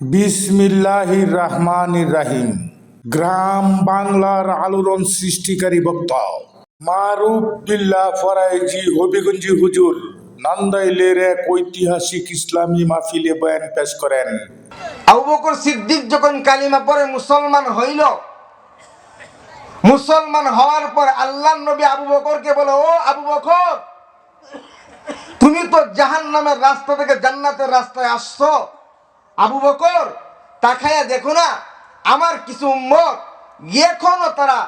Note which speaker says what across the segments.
Speaker 1: বিসমিল্লাহির রহমানির রাহিম। গ্রাম বাংলার আলোড়ন সৃষ্টিকারী বক্তা, মারুফ বিল্লা ফরাইজি, হবিগঞ্জি হুজুর, নান্দাইলের এক ঐতিহাসিক ইসলামী মাহফিলে বয়ান পেশ করেন।
Speaker 2: আবু বকর সিদ্দিক যখন কালিমা পরে মুসলমান হইল। মুসলমান হওয়ার পর আল্লাহ নবী আবু বকরকে বলে, ও আবু বকর, তুমি তো জাহান নামের রাস্তা থেকে জান্নাতের রাস্তায় আসছো। আবু বকর তাকায়া দেখো না, আমার কিছু উম্মত এখনও তারা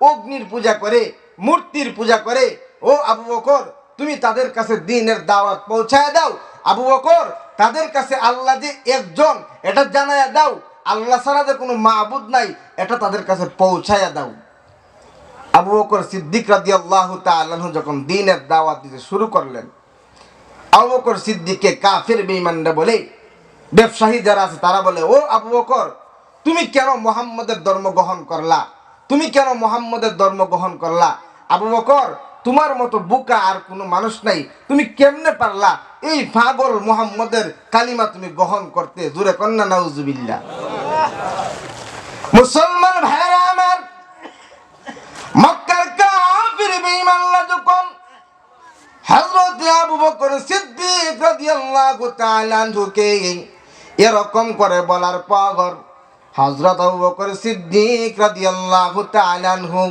Speaker 2: অগ্নির পূজা করে, মূর্তির পূজা করে। ও আবু বকর, তুমি তাদের কাছে দিনের দাওয়াত পৌঁছায় দাও। আবু বকর, তাদের কাছে আল্লাহ যে একজন, এটা জানায়া দাও। আল্লাহ ছাড়া যে কোনো মাহবুদ নাই, এটা তাদের কাছে পৌঁছায়া দাও। আবু বকর সিদ্দিক রাদি আল্লাহ যখন দিনের দাওয়াত দিতে শুরু করলেন, আবু বকর সিদ্দিককে কাফের বেঈমানরা বলে ব্যবসায়ী যারা আছে, তারা বলে, ও আবু বকর, তুমি কেন মোহাম্মদের ধর্ম গ্রহণ করলা? তুমি কেন মোহাম্মদের ধর্ম গ্রহণ করলা? আবু বকর, তোমার মতো বুকা আর কোনো মানুষ নাই। তুমি কেমনে পারলা? এই পাগল মোহাম্মদের কালিমা তুমি গ্রহণ করতে। জুরে কন্যা নাউজুবিল্লা মুসলমান ভাইরা আমার, মক্কার কাফির বেঈমানরা যখন হযরত আবু বকর সিদ্দিক রাদিয়াল্লাহু তাআলা ঢুকে এরকম করে বলার পর হযরত আবু বকর সিদ্দিক রাদিয়াল্লাহু তাআলা আনহু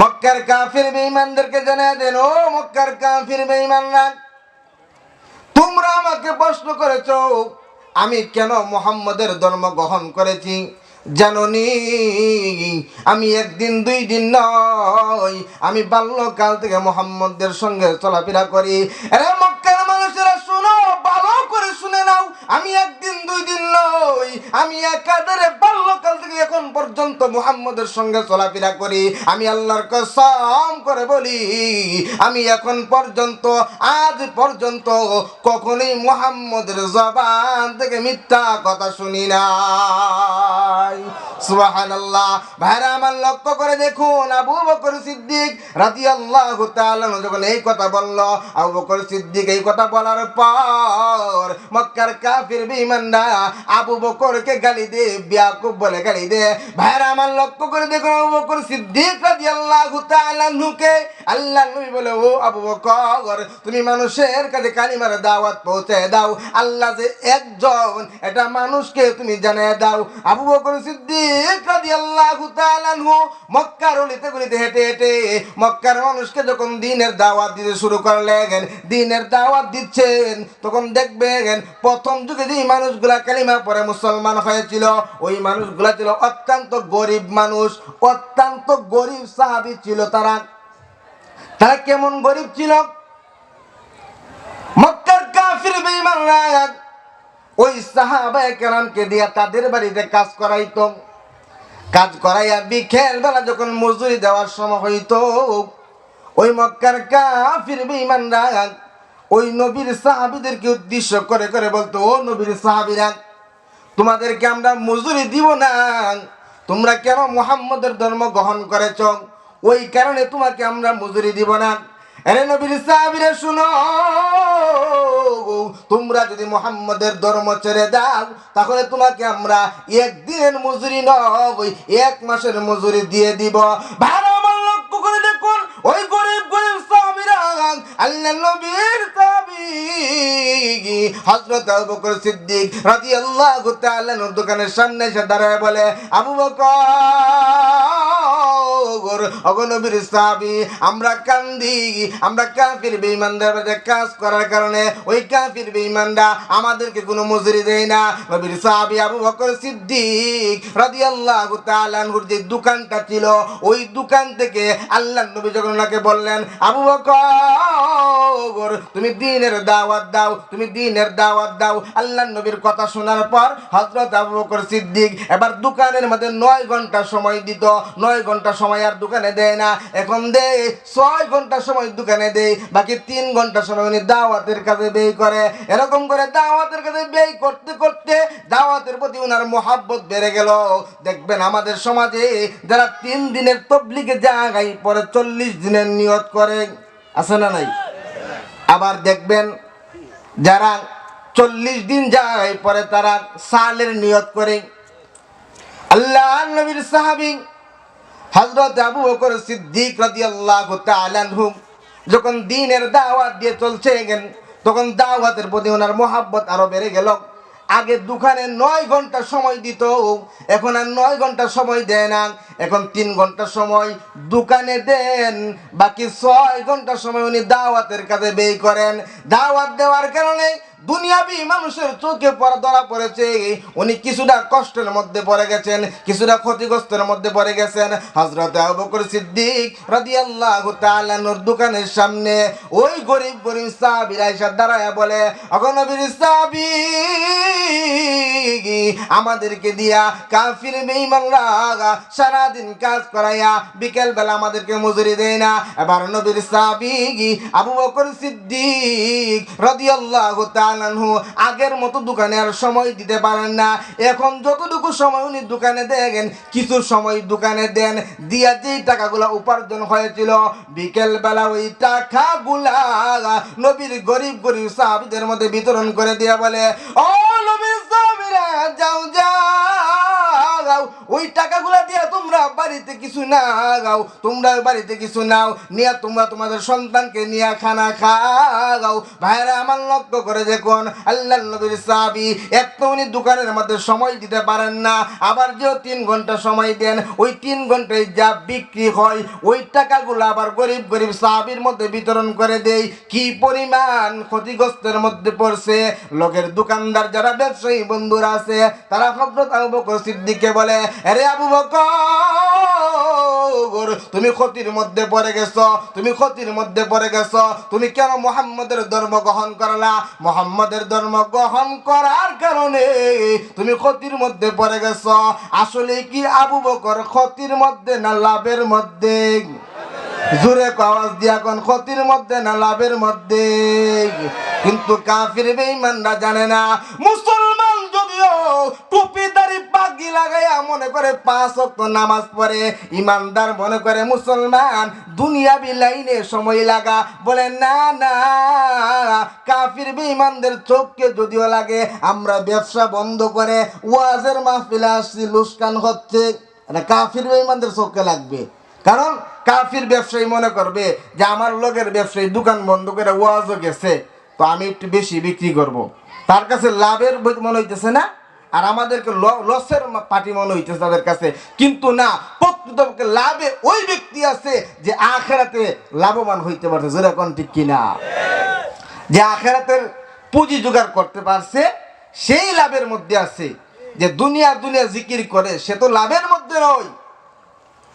Speaker 2: মক্কার কাফির বেঈমানদেরকে জানিয়ে দেন, ও মক্কার কাফির বেঈমানরা, তোমরা আমাকে প্রশ্ন করেছ, আমি কেন মোহাম্মদের ধর্ম গ্রহণ করেছি? জাননি, আমি একদিন, দুই দিন নয়, আমি বাল্যকাল থেকে মোহাম্মদের সঙ্গে চলাফেরা করি। মক্কার মানুষেরা, শুনো, ভালো করে শুনে নাও, আমি একদিন দুই দিন আমি একাধারে বাল্যকাল থেকে এখন পর্যন্ত মোহাম্মদের সঙ্গে চলাফেরা করি। আমি আল্লাহর কসম করে বলি, আমি এখন পর্যন্ত, আজ পর্যন্ত কখনোই মোহাম্মদের জবান থেকে মিথ্যা কথা শুনি নাই। ভাইরা আমার লক্ষ্য করে দেখুন, আবু বকর সিদ্দিক রাদিয়াল্লাহু তাআলা যখন এই কথা বলল, আবু বকর সিদ্দিক এই কথা বলার পর মক্কার কাফির বেঈমানরা আবু বকরকে গালি দে বিয়াকুব বলে গালি দে। ভাইরা আমার লক্ষ্য করে দেখুন, আবু বকর সিদ্দিক রাদিয়াল্লাহু তাআলা নুকে আল্লাহ নবী বলে, ও আবু বকর, তুমি মানুষের কাছে কালিমার দাওয়াত পৌঁছে দাও। আল্লাহ যে একজন, এটা মানুষকে তুমি জানিয়ে দাও। আবু বকর সিদ্দিক রাদিয়াল্লাহু তাআলা আনহু মক্কার অলিতে গলিতে হেঁটে হেঁটে মক্কার মানুষকে যখন দিনের দাওয়াত দিতে শুরু করলেন, দিনের দাওয়াত দিচ্ছেন, তখন দেখবেন প্রথম যুগে যে মানুষগুলা কালিমা পরে মুসলমান হয়েছিল, ওই মানুষগুলা ছিল অত্যন্ত গরিব মানুষ, অত্যন্ত গরিব সাহাবী ছিল তারা। তারা কেমন গরিব ছিল? ওই সাহাবায়ে কেরামকে দিয়া তাদের বাড়িতে কাজ করাইতো। কাজ করাইয়া বিকেল বেলা যখন মজুরি দেওয়ার সময় হইতো, ওই মক্কার কাফির বেঈমানরা ওই নবীর সাহাবিদেরকে উদ্দেশ্য করে করে বলতো, ও নবীর সাহাবিরা, তোমাদেরকে আমরা মজুরি দিব না। তোমরা কেন মুহাম্মদের ধর্ম গ্রহণ করেছ? ওই কারণে তোমাকে আমরা মজুরি দিব না। আরে নবীর সাহাবীরা, শুনো, তোমরা যদি মোহাম্মদের ধর্ম ছেড়ে দাও, তাহলে তোমাকে আমরা একদিনের মজুরি নয় এক মাসের মজুরি দিয়ে দিব। ভালো আমার লক্ষ্য করে দেখুন, ওই গরিব গরিব সাহাবীরা আল্লাহ নবীর তাবিগি হযরত আবু বকর সিদ্দিক রাদিয়াল্লাহু তাআলা নূর দোকানের সামনে এসে দাঁড়ায় বলে, আবু বকর অগনবীর সাহাবী আমরা কান্দি, আমরা কাফির বেঈমানদের কাজ করার কারণে ওই কাফির বেঈমানরা আমাদেরকে কোনো মজুরি দেয় না। নবীর সাহাবী আবু বকর সিদ্দিক রাদিয়াল্লাহু তাআলা আনহুর যে দোকানটা ছিল, ওই দোকান থেকে আল্লাহ নবী যখন বললেন, আবু বকর, তুমি দিনের দাওয়াত দাও, তুমি দিনের দাওয়াত দাও। আল্লাহ নবীর কথা শোনার পর হযরত আবু বকর সিদ্দিক এবার দোকানের মধ্যে নয় ঘণ্টা সময় দিত। নয় ঘণ্টা সময় আর দোকানে দেয় না। এখন দে ছয় ঘণ্টা সময় দোকানে দেয় বাকি তিন ঘণ্টা সময় উনি দাওয়াতের কাজে ব্যয় করে। এরকম করে দাওয়াতের কাজে ব্যয় করতে করতে দাওয়াতের প্রতি ওনার মোহাব্বত বেড়ে গেল। দেখবেন আমাদের সমাজে যারা তিন দিনের তবলিগে জায়গায় পরে চল্লিশ দিনের নিয়ত করে। আছে না নাই? আবার দেখবেন যারা চল্লিশ দিন যায় পরে তারা সালের নিয়ত করে। আল্লাহ নবীর সাহাবি হজরত আবু বকর সিদ্দিক রাদিয়াল্লাহু তাআলা আনহু যখন দিনের দাওয়াত দিয়ে চলছে গেন তখন দাওয়াতের প্রতি ওনার মোহাব্বত আরও বেড়ে গেল। আগে দোকানে নয় ঘণ্টা সময় দিত, এখন আর নয় ঘণ্টা সময় দেয় না। এখন তিন ঘণ্টা সময় দোকানে দেন, বাকি ছয় ঘণ্টা সময় উনি দাওয়াতের কাজে ব্যয় করেন। দাওয়াত দেওয়ার কারণে দুনিয়াবি মানুষের চোখে পড়া, ধরা পড়েছে। উনি কিছুটা কষ্টের মধ্যে পড়ে গেছেন, কিছুটা ক্ষতিগ্রস্তের মধ্যে পড়ে গেছেন। হজরত আবুকুর সিদ্দিক রাদিয়াল্লাহু তাআলার নূর দোকানের সামনে ওই গরিব গরিব সাহাবীরা এসে দাঁড়ায় বলে অগনবীর সাহাবী আমাদেরকে দিয়া কাফির বেঈমানরা সারাদিন কাজ করাইয়া বিকেল বেলা আমাদেরকে মজুরি দেয় না। এবার নবীর সাহাবী আবু বকর সিদ্দিক রাদিয়াল্লাহু তাআলা আনহু আগের মতো দোকানে আর সময় দিতে পারেন না। এখন যতটুকু সময় উনি দোকানে দেন, কিছু সময় দোকানে দেন, দিয়া যেই টাকাগুলো উপার্জন হয়েছিল বিকেল বেলা ওই টাকাগুলা নবীর গরিব গরিব সাহাবিদের মধ্যে বিতরণ করে দিয়া বলে, ও নবীর সাহাবিরা দিয়া বাড়িতে কিছু নাও তোমরা বাড়িতে কিছু নাও। নিয়ে তোমরা তোমাদের সন্তানকে নিয়ে খানা খাও। করে দেখুন উনি দোকানের মধ্যে সময় দিতে পারেন না। আবার যেও তিন ঘণ্টা সময় দেন, ওই তিন ঘন্টায় যা বিক্রি হয়, ওই টাকাগুলো আবার গরিব গরিব সাহাবির মধ্যে বিতরণ করে দেই। কি পরিমাণ ক্ষতিগ্রস্তের মধ্যে পড়ছে? লোকের দোকানদার যারা ব্যবসায়ী বন্ধুরা আছে, তারা হজরত আবু বকর সিদ্দিককে বলে, আরে আবু বকর, তুমি ক্ষতির মধ্যে পড়ে গেছো, তুমি ক্ষতির মধ্যে পড়ে গেছো, তুমি কেন মোহাম্মদের ধর্ম গ্রহণ করলা? মোহাম্মদের ধর্ম গ্রহণ করার কারণে তুমি ক্ষতির মধ্যে পড়ে গেছো। আসলে কি আবু বকর ক্ষতির মধ্যে না লাভের মধ্যে? জোরে আওয়াজ দিয়া কোন, ক্ষতির মধ্যে না লাভের মধ্যে? কিন্তু কাফির বেঈমানরা জানে না, মুসলমান যদিও টুপি দাড়ি পাগি লাগাইয়া মনে করে পাঁচ ওয়াক্ত নামাজ পড়ে। ইমানদার মনে করে মুসলমান দুনিয়াবি লাইনে সময় লাগা। বলে, না না, কাফির বেঈমানদের চোখকে যদিও লাগে, আমরা ব্যবসা বন্ধ করে ওয়াজের মাহফিলে আসছি, লুস্কান হচ্ছে। এটা কাফির বেঈমানদের চোখকে লাগবে। কারণ কাফির ব্যবসায়ী মনে করবে যে, আমার লোকের ব্যবসায়ী দোকান বন্ধ করে ওয়াজও গেছে, তো আমি একটু বেশি বিক্রি করব। তার কাছে লাভের মনে হইতেছে না? আর আমাদেরকে লসের পার্টি মনে হইতেছে তাদের কাছে। কিন্তু না, প্রকৃতপক্ষে লাভে ওই ব্যক্তি আছে যে আখেরাতে লাভবান হইতে পারছে। যেরকম ঠিক কিনা? যে আখেরাতের পুঁজি জোগাড় করতে পারছে, সেই লাভের মধ্যে আছে। যে দুনিয়া দুনিয়া জিকির করে, সে তো লাভের মধ্যে নয়।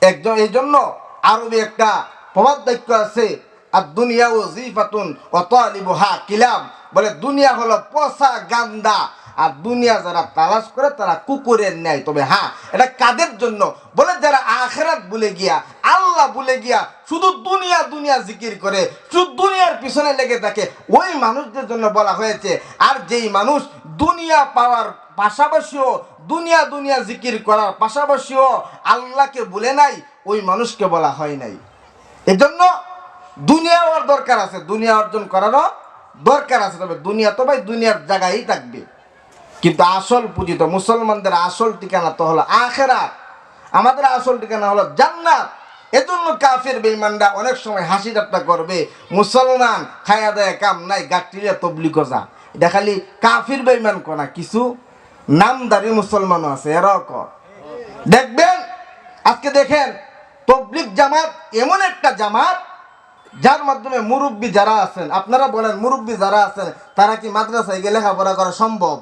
Speaker 2: একজন এই জন্য আরবি একটা প্রবাদ বাক্য আছে আর দুনিয়া ও জিফাতুন ও তালিবু হা কিলাম। বলে, দুনিয়া হলো পচা গান্দা, আর দুনিয়া যারা তালাশ করে, তারা কুকুরের ন্যায়। তবে হ্যাঁ এটা কাদের জন্য? বলে, যারা আখেরাত ভুলে গিয়া, আল্লাহ ভুলে গিয়া শুধু দুনিয়া দুনিয়া জিকির করে, শুধু দুনিয়ার পিছনে লেগে থাকে, ওই মানুষদের জন্য বলা হয়েছে, আর যেই মানুষ দুনিয়া পাওয়ার পাশাপাশিও, দুনিয়া দুনিয়া জিকির করার পাশাপাশিও আল্লাহকে বলে নাই, ওই মানুষকে বলা হয় নাই। এজন্য দুনিয়া হওয়ার দরকার আছে, দুনিয়া অর্জন করারও দরকার আছে, তবে দুনিয়া তো ভাই, দুনিয়ার জায়গায় থাকবে। কিন্তু আসল পুঁজি তো মুসলমানদের আসল ঠিকানা তো হলো আখেরা আমাদের আসল ঠিকানা হলো জান্নাত। এজন্য কাফের বেইমানরা অনেক সময় হাসি ঠাট্টা করবে, মুসলমান খায়া দেয় কাম নাই গাট্টিলে তবলি কজা এটা খালি কাফির বেইমান কোনা কিছু নামদারি মুসলমানও আছে, এরাও কর দেখবেন, আজকে দেখেন তবলিক জামাত এমন একটা জামাত যার মাধ্যমে মুরব্বী যারা আছেন, আপনারা বলেন মুরব্বী যারা আছেন, তারা কি মাদ্রাসায় গিয়ে লেখাপড়া করা সম্ভব?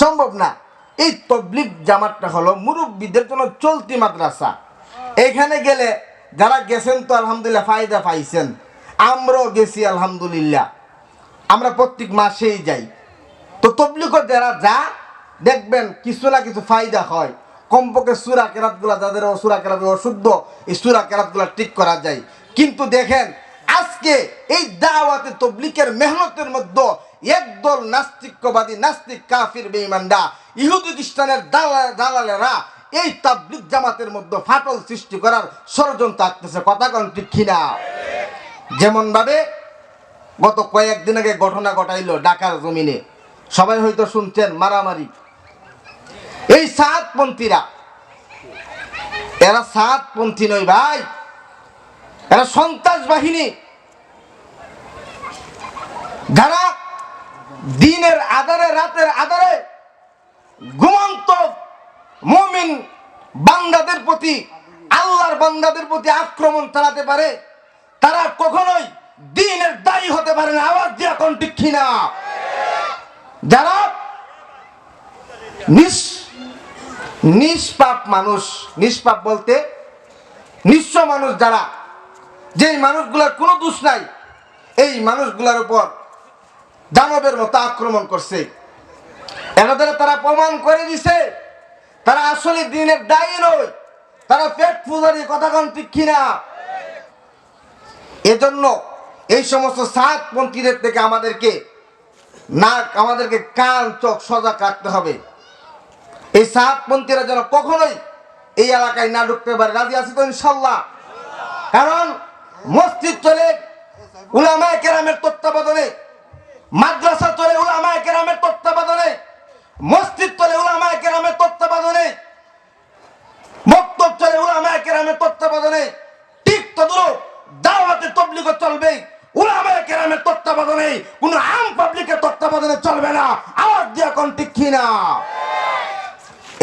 Speaker 2: সম্ভব না। এই তবলিক জামাতটা হলো মুরব্বীদের জন্য চলতি মাদ্রাসা। এখানে গেলে যারা গেছেন তো আলহামদুলিল্লাহ ফায়দা পাইছেন। আমরাও গেছি আলহামদুলিল্লাহ। আমরা প্রত্যেক মাসেই যাই। তো তবলিগর যারা যা, দেখবেন কিছু না কিছু ফায়দা হয়। কমপক্ষে সুরা কেরাতগুলা যাদের সুরা কেরাত অশুদ্ধ, এই সুরা কেরাতগুলা ঠিক করা যায়। কিন্তু দেখেন আজকে এই দাওয়াতে তবলিকের মেহনতের মধ্যে একদল নাস্তিক্যবাদী, নাস্তিক কাফির বেঈমানরা, ইহুদি খ্রিস্টানের দালাল দালালেরা এই তাবলিক জামাতের মধ্যে ফাটল সৃষ্টি করার ষড়যন্ত্র আসতেছে কথা কোন ঠিক কিনা? যেমন ভাবে গত কয়েকদিন আগে ঘটনা ঘটাইলো ঢাকার জমিনে। সবাই হয়তো শুনছেন মারামারি। এই সাতপন্থীরা এরা সাতপন্থী নয় ভাই। এরা সন্ত্রাস বাহিনী। যারা দিনের আধারে, রাতের আধারে ঘুমন্ত মুমিন বান্দাদের প্রতি, আল্লাহর বান্দাদের প্রতি আক্রমণ চালাতে পারে, তারা কখনোই দিনের দায়ী হতে পারে না। আওয়াজ দিয়ে এখন ঠিক না? যারা নিস, নিষ্পাপ মানুষ, নিষ্পাপ বলতে নিঃস্ব মানুষ যারা যেই মানুষগুলোর কোনো দোষ নাই, এই মানুষগুলোর উপর দানবের মতো আক্রমণ করছে। এনাদের তারা প্রমাণ করে দিছে, তারা আসলে দিনের দায়ী নয়, তারা পেট পূজারি কথা কন। ঠিক কিনা এজন্য এই সমস্ত সাতপন্থীদের থেকে আমাদেরকে নাক, আমাদেরকে কান, চোখ সজা কাটতে হবে। এই সাতপন্থীরা যেন কখনোই এই এলাকায় না ঢুকতে পারে। রাজি আছি তো ইনশাল্লাহ। কারণ মসজিদ চলে, উলামায়ে কেরামের তত্ত্বাবধানে, মাদ্রাসা চলে, উলামায়ে কেরামের তত্ত্বাবধানে, মসজিদ চলে, উলামায় কেরামের তত্ত্বাবধানে, মক্তব চলে, উলামায়ে কেরামের তত্ত্বাবধানে, ঠিক তদুরু দাওয়াতে তবলিগ চলবে, উলামায়ে কেরামের তত্ত্বাবধানে, কোনো আম পাবলিকের তত্ত্বাবধানে চলবে না, আওয়াজ দিয়া কোন ঠিক না?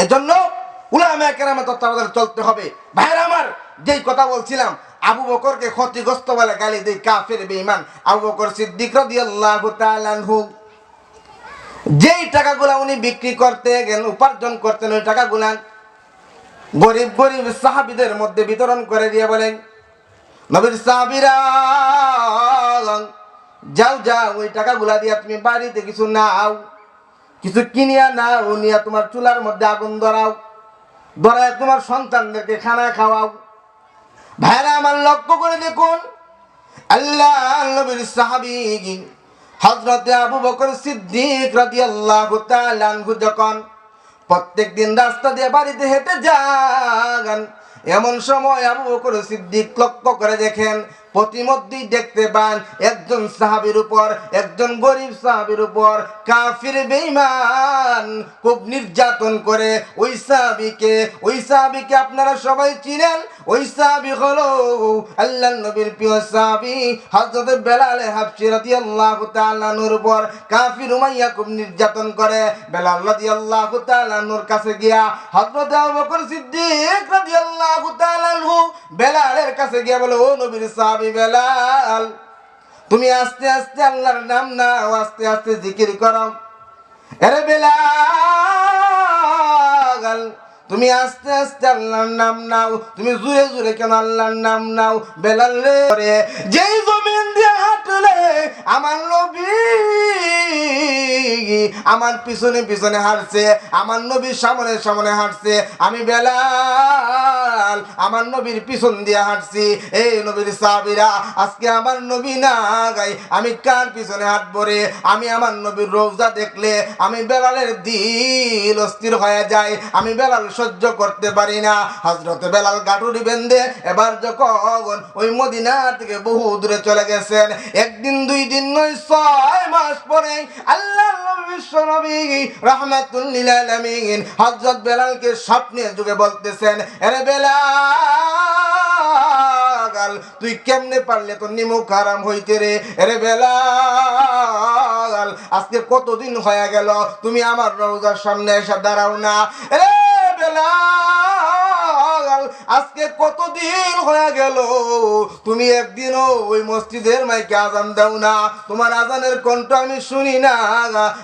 Speaker 2: এজন্য উলামায়ে কেরামের তত্ত্বাবধানে চলতে হবে। ভাইরা আমার যেই কথা বলছিলাম, আবু বকরকে ক্ষতিগ্রস্ত বলে গালি দেই কাফের বেঈমান। আবু বকর সিদ্দিক রাদিয়াল্লাহু তাআলা আনহু। যেই টাকাগুলা উনি বিক্রি করতে গেলেন, উপার্জন করতেন, ওই টাকাগুলা গরিব গরিব সাহাবিদের মধ্যে বিতরণ করে দিয়ে বলেন, নবীর সাহাবিরা, যাও যাও, ওই টাকাগুলা দিয়ে তুমি বাড়িতে কিছু নাও, কিছু কিনিয়া নাও, নিয়া তোমার চুলার মধ্যে আগুন ধরাও, ধরায় তোমার সন্তানদেরকে খানা খাওয়াও। ভাইরা আমার লক্ষ্য করে দেখুন। আল্লাহ নবীর সাহাবী হজরতে আবু বকর সিদ্দিক রাজি আল্লাহ তালু যখন প্রত্যেক দিন রাস্তা দিয়ে বাড়িতে হেঁটে যান, এমন সময় আবু বকর সিদ্দিক লক্ষ্য করে দেখেন প্রতিমধ্যেই দেখতে পান একজন সাহাবীর উপর, একজন গরিব সাহাবীর উপর কাফির বেঈমান খুব নির্যাতন করে। ওই সাহাবীকে ওই সাহাবীকে আপনারা সবাই চিনেন? ওই সাহাবী হলো আল্লাহ নবীর প্রিয় সাহাবী হযরত বেলাল হাবশি রাদিয়াল্লাহু তাআলা নূর উপর। কাফির উমাইয়া খুব নির্যাতন করে। বেলাল রাদিয়াল্লাহু তাআলা নূর কাছে গিয়া হযরত আবু বকর সিদ্দিক রাদিয়াল্লাহু তাআলা আনহু বেলালের কাছে গিয়া বলে, ও নবীর সাহাবী বেলাল। তুমি আস্তে আস্তে আল্লাহর নাম নাও আস্তে আস্তে জিকির করো। আরে বেলাল তুমি আস্তে আস্তে আল্লাহর নাম নাও, তুমি জুড়ে জুড়ে কেন আল্লাহর নাম নাও? বেলাল রে যেই জমিন দিয়ে হাঁটলে আমার নবী, আমার পিছনে পিছনে হাঁটছে, আমার নবীর সামনে সামনে হাঁটছে, আমি বেলাল, আমার নবীর পিছন দিয়ে হাঁটছি। এই নবীর সাহাবীরা, আজকে আমার নবী না গাই, আমি কার পিছনে হাঁটবো রে? আমি আমার নবীর রোজা দেখলে আমি বেলালের দিল অস্থির হয়ে যায় আমি বেলাল সহ্য করতে পারি না। হজরত বেলাল গাটুরি বেঁধে এবার যখন ওই মদিনা থেকে বহু দূরে চলে গেছেন, একদিন, দুই দিন নয়, ছয় মাস পরে আল্লাহ হযরত বেলালকে স্বপ্নে যুগে বলতেছেন তুই কেমনে পারলে তোর নিমুখ হারাম হইতে রে? আরে আজকে কতদিন হয়ে গেল? তুমি আমার রওজার সামনে এসে দাঁড়াও না। বেলাল আজকে কতদিন হয়ে গেল? তুমি একদিনও ওই মসজিদের মাইকে আজান দাও না। তোমার আজানের কণ্ঠ আমি শুনি না।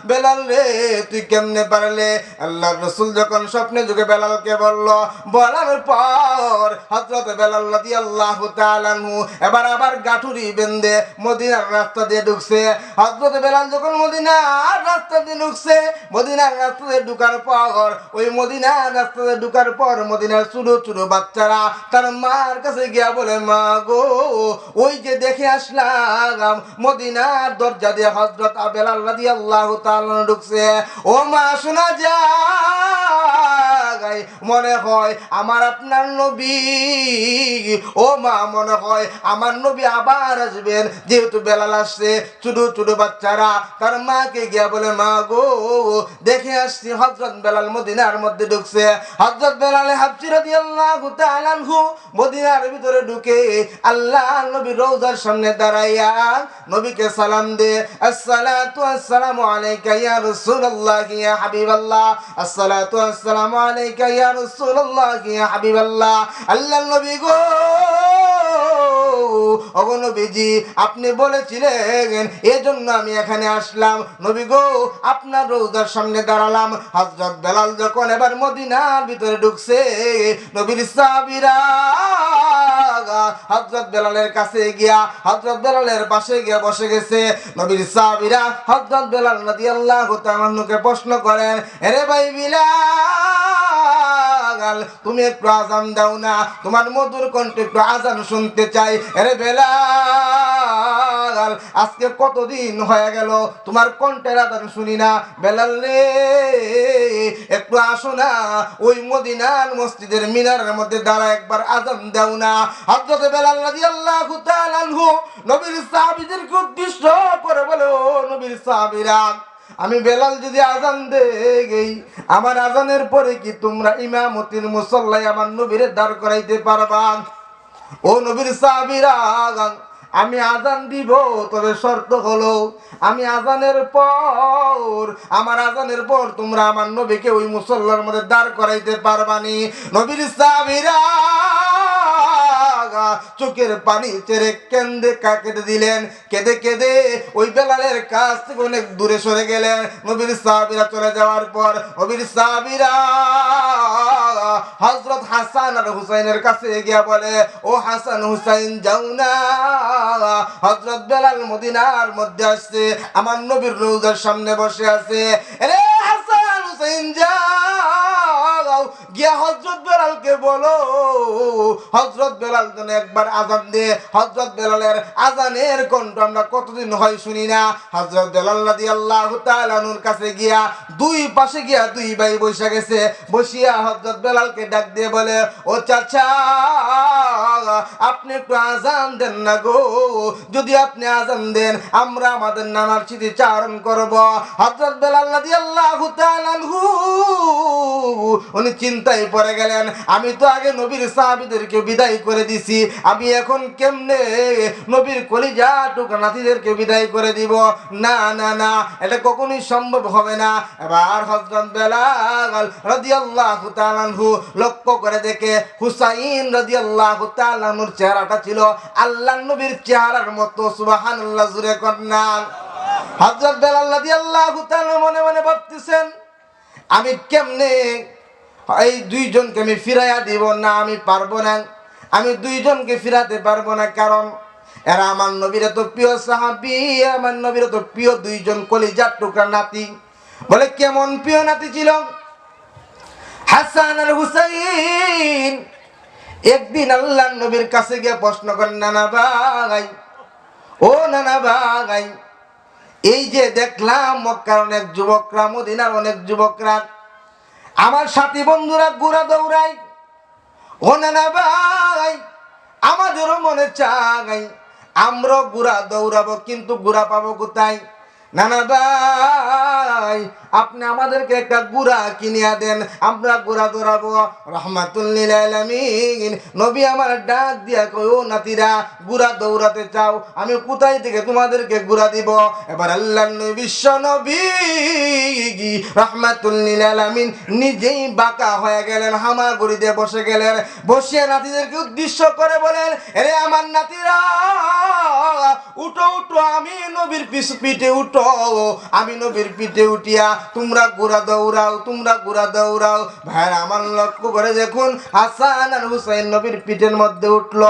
Speaker 2: বেলাল রে, তুই কেমনে পারলে? আল্লাহ রসুল যখন স্বপ্নে যুগে বেলালকে বলল, বলার পর হজরত বেলাল রাদি আল্লাহ তালানহু এবার আবার গাঠুরি বেন্দে মদিনার রাস্তা দিয়ে ঢুকছে। হজরত বেলাল যখন মদিনার রাস্তা দিয়ে ঢুকছে, মদিনার রাস্তা দিয়ে ঢুকার পর, ওই মদিনার রাস্তা দিয়ে ঢুকার পর মদিনার ছোট ছোট বাচ্চারা তার মার কাছে গিয়া বলে, মা গো, ওই যে দেখে আসলাম, মদিনার দরজা দিয়ে হজরত আবেল আল্লাহ দিয়ে আল্লাহ তাল ঢুকছে। ও মা, শোনা যায় যায়, মনে হয় আমার আপনার নবী। ও মা, মনে হয় আমার নবী আবার আসবেন। যেহেতু বেলাল আসছে, ছোট ছোট বাচ্চারা, তার মাকে গিয়া বলে, মা গো, দেখে আসছি হজরত বেলাল মদিনার মধ্যে ঢুকছে। হজরত বেলালে হাফসি তাআলা আনহু মদিনার ভিতরে ঢুকে আল্লাহ নবী রওজার সামনে দাঁড়াইয়া নবীকে সালাম দে। আসসালাতু আসসালামু আলাইকা ইয়া রাসূলুল্লাহ, ইয়া হাবিবাল্লাহ। আসসালাতু আসসালামু আলাইকা আল্লাহ আপনি বলেছিলেন, এজন্য আমি এখানে আসলাম। নবী গো, আপনার রোজার সামনে দাঁড়ালাম। হযরত বেলাল যখন এবার মদিনার ভিতরে ঢুকছে, নবীর সাহাবীরা হযরত বেলালের কাছে গিয়া, হযরত বেলালের পাশে গিয়া বসে গেছে। নবীর সাহাবীরা হযরত বেলাল রাদিয়াল্লাহু তাআলাকে প্রশ্ন করেন আরে ভাই তুমি একটু আজান দাও না। তোমার মধুর কণ্ঠে একটু আজান শুনতে চাই। আজকে কতদিন হয়ে গেল? তোমার কণ্ঠের আজান শুনি না। বেলাল রে, একটু আসো না। ওই মদিনার মসজিদের মিনারের মধ্যে দাঁড়া, একবার আজান দাও না। হযরত বেলাল তাআলা আনহু নবীর সাহাবীদেরকে উদ্দেশ্য করে বলে, নবীর সাহাবীরা আমি বেলাল যদি আজান দে গেই আমার আজানের পরে কি তোমরা ইমামতির মুসল্লায় আমার নবীরে দাঁড় করাইতে পারবা? ও নবীর সাহাবীরা আমি আজান দিব, তবে শর্ত হলো, আমি আজানের পর, আমার আজানের পর তোমরা আমার নবীকে ওই মুসল্লার মধ্যে দাঁড় করাইতে পারবানি। নবীর সাহাবীরা চোখের পানি চেরে কেন্দে কেটে দিলেন। কেঁদে কেঁদে ওই বেলালের কাছ থেকে অনেক দূরে সরে গেলেন। নবীর সাহাবীরা চলে যাওয়ার পর নবীর সাহাবীরা হযরত হাসান আর হুসাইনের কাছে গিয়া বলে, ও হাসান হুসাইন, যাও না। হযরত বেলাল মদিনার মধ্যে আসছে, আমার নবীর রোজার সামনে বসে আছে। রে হাসান! হুসাইন যাও গিয়া হযরত বেলালকে বলো। হযরত বেলাল যেন একবার আজান দে। হযরত বেলালের আজানের কণ্ঠ আমরা কতদিন হয় শুনি না। হযরত বেলাল রাদিয়াল্লাহু তাআলা আনহুর কাছে গিয়া দুই পাশে গিয়া দুই ভাই বসে গেছে। বসিয়া হযরত বেলালকে ডাক দিয়ে বলে, ও চাচা, আপনি একটু আজান দেন না গো। যদি আপনি আজান দেন, আমরা আমাদের নানার স্মৃতি চারণ করব। হযরত বেলাল রাদিয়াল্লাহু তাআলা উনি চিন্তায় পড়ে গেলেন, আমি তো আগে নবীর সাহাবীদেরকে বিদায় করে দিছি, আমি এখন কেমনে নবীর কলিজা টুকা নাতিদেরকে বিদায় করে দিব? না না না, এটা কখনোই সম্ভব হবে না। এবার হযরত বেলাল রাদিয়াল্লাহু তাআলা আনহু লক্ষ্য করে দেখে, হুসাইন রাদিয়াল্লাহু তাআলা আনহুর চেহারাটা ছিল আল্লাহর নবীর চেহারার মতো, সুবহানাল্লাহ, জুরে কন্যা হযরত বেলাল রাদিয়াল্লাহু তাআলা মনে মনে ভাবতেছেন আমি কেমনে এই দুইজনকে আমি ফিরাইয়া দিব? না, আমি পারব না। আমি দুইজনকে ফিরাতে পারব না, কারণ এরা আমার নবীর তো প্রিয় সাহাবি, আমার নবীর তো প্রিয় দুইজন কলিজার টুকরা নাতি। বলে, কেমন প্রিয় নাতি ছিল? হাসান আর হুসাইন। একদিন আল্লাহ নবীর কাছে গিয়ে প্রশ্ন করেন, নানা ভাই, ও নানা ভাই এই যে দেখলাম মক্কার অনেক যুবকরা, মদিনার অনেক যুবকরা, আমার সাথী বন্ধুরা ঘুরা দৌড়াই ও নানা ভাই, আমাদেরও মনে চাই আমরা ঘুরা দৌড়াবো, কিন্তু ঘুরা পাবো কোথায়? নানা ভাই আপনি আমাদেরকে একটা গুড়া কিনিয়া দেন। আমরা গুড়া দৌড়াবো। রহমাতুল্লিল নবী আমার ডাক দিয়া কই নাতিরা, গুড়া দৌড়াতে চাও। আমি কোথায় থেকে তোমাদেরকে গুড়া দিব? এবার আল্লাহ বিশ্ব নবী রহমাতুল্লিল আলামিন নিজেই বাঁকা হয়ে গেলেন হামাগুড়ি দিয়ে বসে গেলেন। বসিয়ে নাতিদেরকে উদ্দেশ্য করে বলেন, এরে আমার নাতিরা, উঠো উঠো। আমি নবীর পিঠে উঠো। আমি নবীর পিঠে উঠিয়া তোমরা গুড়া দৌড়াও, তোমরা গুড়া দৌড়াও। ভাই আমার লক্ষ্য করে দেখুন, হাসান আর হুসাইন নবীর পিঠের মধ্যে উঠল।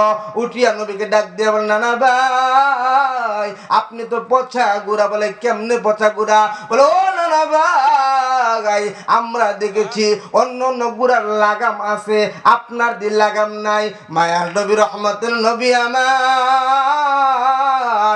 Speaker 2: উঠিয়া নবীকে ডাক দিয়ে বলেন নানা ভাই, আপনি তো পচা গুড়া বলে কেমনে পচা গুড়া? বলে, ও নানা ভাই, আমরা দেখেছি অন্য অন্য গুড়ার লাগাম আছে, আপনার দিল লাগাম নাই। মায়ার নবী রহমতের নবী আমার।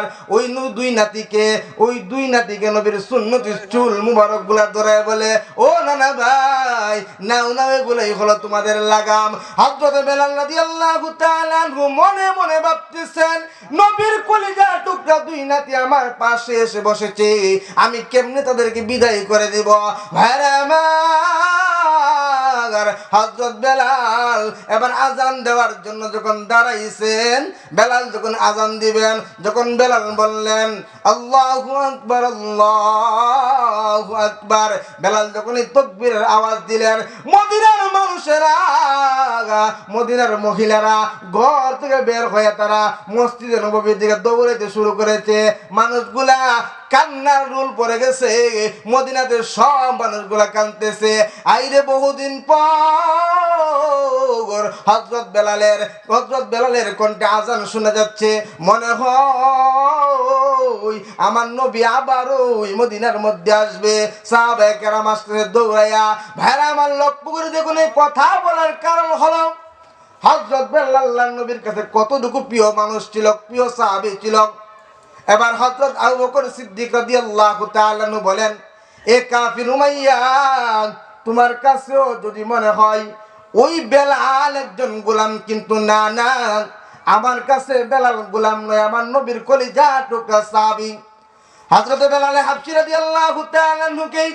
Speaker 2: একবার ওই দুই নাতিকে, ওই দুই নাতিকে নবীর সুন্নতি চুল মুবারকগুলা ধরায় বলে, ও নানা ভাই, নাও নাও, এগুলোই হলো তোমাদের লাগাম। হযরত বেলাল রাদিয়াল্লাহু তাআলা মনে মনে ভাবতেছেন, নবীর কলিজা টুকরা দুই নাতি আমার পাশে এসে বসেছে। আমি কেমনে তাদেরকে বিদায় করে দিব? ভাইরা আমার হযরত বেলাল। এবার আজান দেওয়ার জন্য যখন দাঁড়াইছেন, বেলাল যখন আজান দিবেন, যখন বেলাল বললেন, আল্লাহু আকবার আল্লাহু আকবার। বেলাল যখন তকবীরের আওয়াজ দিলেন, মদিনার মানুষেরা, মদিনার মহিলারা, ঘর থেকে বের হয়ে তারা মসজিদে নববীর দিকে দৌড়াইতে শুরু করেছে। মানুষগুলা কান্নার রুল পড়ে গেছে। মদিনাতে সব মানুষগুলা কানতেছে আইরে বহুদিন পর হজরত বেলালের হজরত বেলালের কণ্ঠে আজান শোনা যাচ্ছে। মনে হয় আমার নবী আবারও ওই মদিনার মধ্যে আসবে। সাহাবে কেরাম আসতেছে দৌড়াইয়া, ভাইরা, আমার লক্ষ্য করে দেখুন, এই কথা বলার কারণ হলো হজরত বেল্লাহ নবীর কাছে কতটুকু প্রিয় মানুষ ছিল, প্রিয় সাহাবি ছিল। এবার হজরত আবু বকর সিদ্দিক রাদিয়াল্লাহু তাআলা বলেন, এ কাফির উমাইয়া, তোমার কাছেও যদি মনে হয় ওই বেলাল একজন গোলাম কিন্তু না না, আমার কাছে বেলাল গোলাম নয়, আমার নবীর কলিজা টুকরা সাহাবী। হযরত বেলাল হাবশী রাদিয়াল্লাহু তাআলা আনহুকে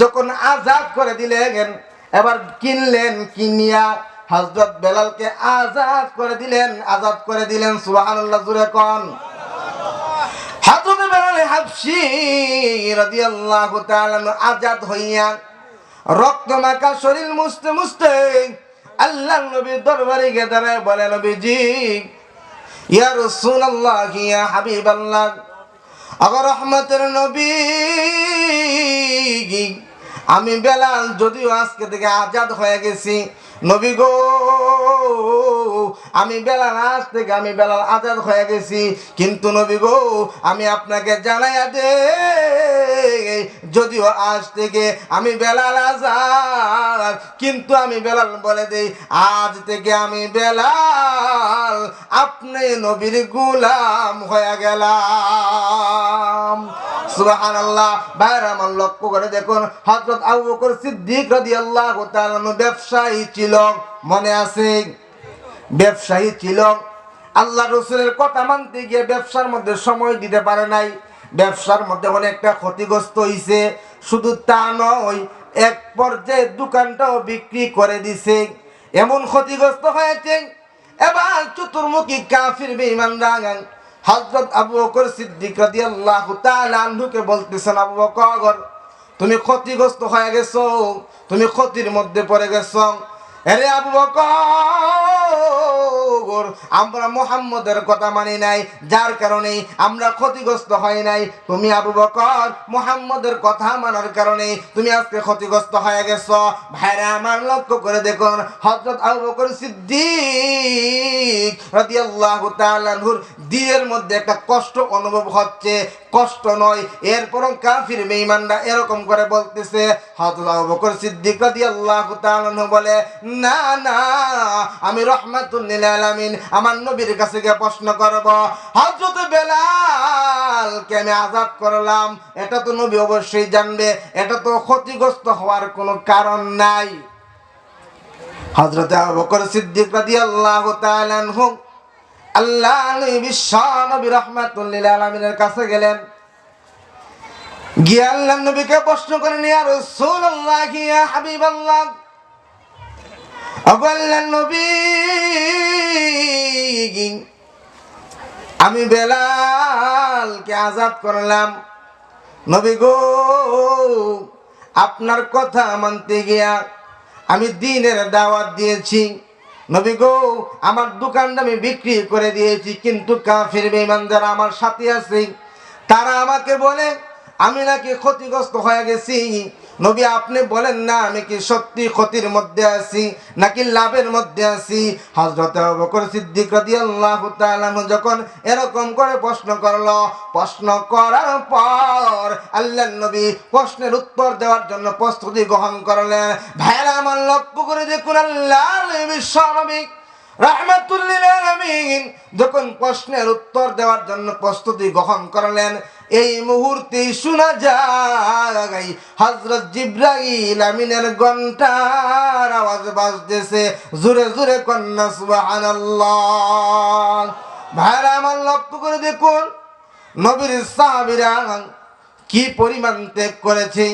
Speaker 2: যখন আজাদ করে দিলেন, এবার কিনলেন, কিনিয়া হযরত বেলালকে আজাদ করে দিলেন, আজাদ করে দিলেন, সুবহানাল্লাহ, জুরে কোন। আজাদ হইয়া রক্ত মাখা শরীর মুছতে মুছতে আল্লাহ নবীর দরবারে গিয়ে দাঁড়ায় বলে, নবীজি, ইয়া রাসূলুল্লাহ, ইয়া হাবিবাল্লাহ আবার রহমতের নবী, আমি বেলাল যদিও আজকে থেকে আজাদ হয়ে গেছি নবী গো, আমি বেলাল আজ থেকে আমি বেলাল আজাদ হয়ে গেছি। কিন্তু নবী গো, আমি আপনাকে জানাইয়া দে যদিও আজ থেকে আমি বেলাল আজাদ, কিন্তু আমি বেলাল বলে দেই, আজ থেকে আমি বেলাল, আপনি নবীর গুলাম হয়ে গেলাম। সুবাহান আল্লাহ বাইরে আমার লক্ষ্য করে দেখুন হজরত আবু বকর সিদ্দিক তাআলা আনহু ব্যবসায়ী ছিল। মনে আছে? ব্যবসায়ী ছিল। আল্লাহ রসুলের কথা মানতে গিয়ে ব্যবসার মধ্যে সময় দিতে পারে নাই। ব্যবসার মধ্যে অনেকটা ক্ষতিগ্রস্ত হইছে। শুধু তা নয়, এক পর্যায়ে দোকানটাও বিক্রি করে দিছে। এমন ক্ষতিগ্রস্ত হয়েছে। এবার চতুর্মুখী কাফির বেঈমান রাগান হযরত আবু বকর সিদ্দিক রাদিয়াল্লাহু তাআলা আনহুকে বলতেছেন, আবু বকর, তুমি ক্ষতিগ্রস্ত হয়ে গেছো, তুমি ক্ষতির মধ্যে পড়ে গেছো। আরে আবু বকর আমরা মুহাম্মদের কথা মানি নাই, যার কারণে আমরা ক্ষতিগ্রস্ত হয় নাই। তুমি আবু বকর মুহাম্মদের কথা মানার কারণে তুমি আজকে ক্ষতিগ্রস্ত হয়ে গেছো। ভাইরা আমার লক্ষ্য করে দেখুন, হযরত আবু বকর সিদ্দিক মধ্যে একটা কষ্ট অনুভব হচ্ছে। কষ্ট নয়, এরপরও কাফির এরকম করে বলতেছে। আবু বকর সিদ্দিক বলে, না না, আমি রহমাতুল আমার নবীর কাছে গিয়ে প্রশ্ন করব, হযরত বেলালকে আমি আযাদ করলাম? এটা তো নবী অবশ্যই জানবে, এটা তো ক্ষতিগ্রস্ত হওয়ার কোনো কারণ নাই। হযরত আবু বকর সিদ্দিক রাদিয়াল্লাহু তাআলা আনহু, আল্লাহ বিশ্ব নবী রহমাতুল লিল আলামিনের কাছে গেলেন। গিয়ে আল্লাহ নবীকে প্রশ্ন করেন ইয়া রাসূলুল্লাহ, ইয়া হাবিবাল্লাহ আল্লাহ আমি বেলালকে আজাদ করলাম। নবী গো, আপনার কথা মানতে গিয়া আমি দিনের দাওয়াত দিয়েছি। নবী গো, আমার দোকানটা আমি বিক্রি করে দিয়েছি, কিন্তু কাফির বেঈমান যারা আমার সাথে আছে। তারা আমাকে বলে, আমি নাকি ক্ষতিগ্রস্ত হয়ে গেছি। নবী, আপনি বলেন, না, আমি কি সত্যি ক্ষতির মধ্যে আছি নাকি লাভের মধ্যে আছি? বকর সিদ্দিক রাদিয়াল্লাহু তাআলা যখন এরকম করে প্রশ্ন করল, প্রশ্ন করার পর আল্লাহ নবী প্রশ্নের উত্তর দেওয়ার জন্য প্রস্তুতি গ্রহণ করলেন। ভাইরা আমার লক্ষ্য করে দেখুন আল্লাহ রাহমাতুল্লিল আলামিন। যখন প্রশ্নের উত্তর দেওয়ার জন্য প্রস্তুতি গ্রহণ করলেন এই মুহূর্তে শোনা যায়, হযরত জিব্রাইল আমিনের ঘণ্টার আওয়াজ বাজতেছে, জোরে জোরে কন্যা, সুবহানাল্লাহ। ভাইরা আমার লক্ষ্য করে দেখুন, নবীর সাহাবীরা কি পরিমাণ ত্যাগ করেছে।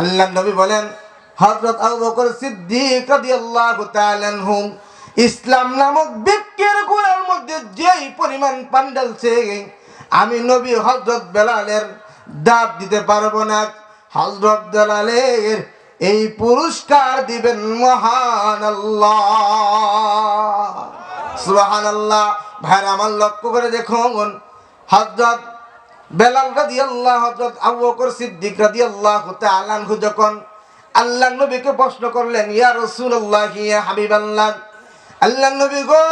Speaker 2: আল্লাহ নবী বলেন, হযরত আবু বকর সিদ্দিক রাদিয়াল্লাহু তাআলা আনহু, ইসলাম নামক বৃক্ষের গোড়ার মধ্যে যেই পরিমাণ পান্ডাল পান্ডালছে আমি নবী হযরত বেলালের দাব দিতে পারব না। হযরত বেলালের এই পুরস্কার দিবেন মহান আল্লাহ সুবহানাল্লাহ। ভাইরা, আমার লক্ষ্য করে দেখুন, হযরত বেলাল রাদিয়াল্লাহু হযরত আবু বকর সিদ্দিক রাদিয়াল্লাহু তাআলা আনহু যখন আল্লাহ নবীকে প্রশ্ন করলেন, ইয়া রাসূলুল্লাহ, ইয়া হাবিবাল্লাহ, আল্লাহ নবী গো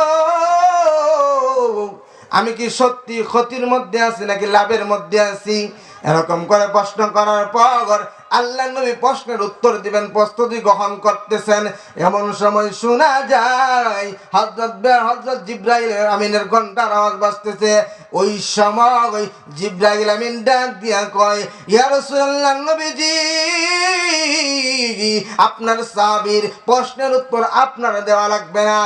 Speaker 2: আমি কি সত্যি ক্ষতির মধ্যে আছি নাকি লাভের মধ্যে আছি? এরকম করে প্রশ্ন করার পর আল্লাহ নবী প্রশ্নের উত্তর দিবেন, প্রস্তুতি গ্রহণ করতেছেন। এমন সময় শোনা যায় হজরত হজরত জিব্রাইল আমিনের ঘণ্টার আওয়াজ বাজতেছে। ওই সময় জিব্রাইল আমিন ডাক দিয়া কয়, ইয়া রাসূলুল্লাহ নবীজি, আপনার সাবির প্রশ্নের উত্তর আপনার দেওয়া লাগবে না।